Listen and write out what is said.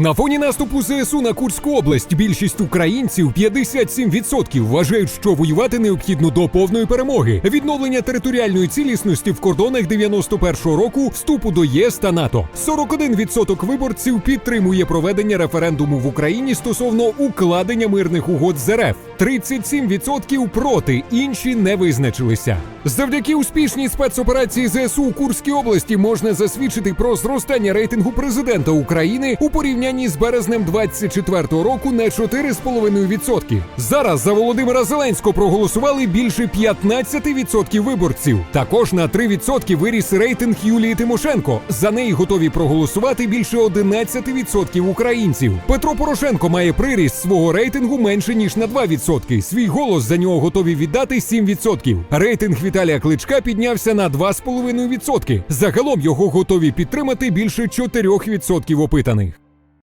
На фоні наступу ЗСУ на Курську область більшість українців 57% вважають, що воювати необхідно до повної перемоги, відновлення територіальної цілісності в кордонах 91-го року, вступу до ЄС та НАТО. 41% виборців підтримує проведення референдуму в Україні стосовно укладення мирних угод з РФ. 37% проти, інші не визначилися. Завдяки успішній спецоперації ЗСУ у Курській області можна засвідчити про зростання рейтингу президента України у порівнянні з березнем 24-го року на 4,5%. Зараз за Володимира Зеленського проголосували більше 15% виборців. Також на 3% виріс рейтинг Юлії Тимошенко. За неї готові проголосувати більше 11% українців. Петро Порошенко має приріст свого рейтингу менше ніж на 2%. Свій голос за нього готові віддати 7%. Рейтинг Віталія Кличка піднявся на 2,5%. Загалом його готові підтримати більше 4% опитаних.